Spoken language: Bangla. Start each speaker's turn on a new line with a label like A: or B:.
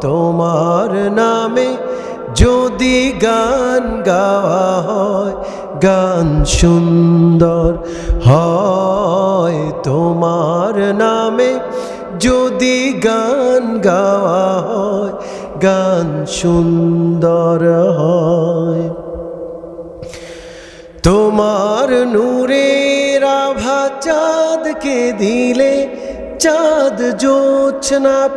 A: তোমার নামে যদি গান গাওয়া হয়, গান সুন্দর হয়। তোমার নামে যদি গান গাওয়া হয়, গান সুন্দর হয়। তোমার নূরের আভা চাঁদকে দিলে চাঁদ জোছনা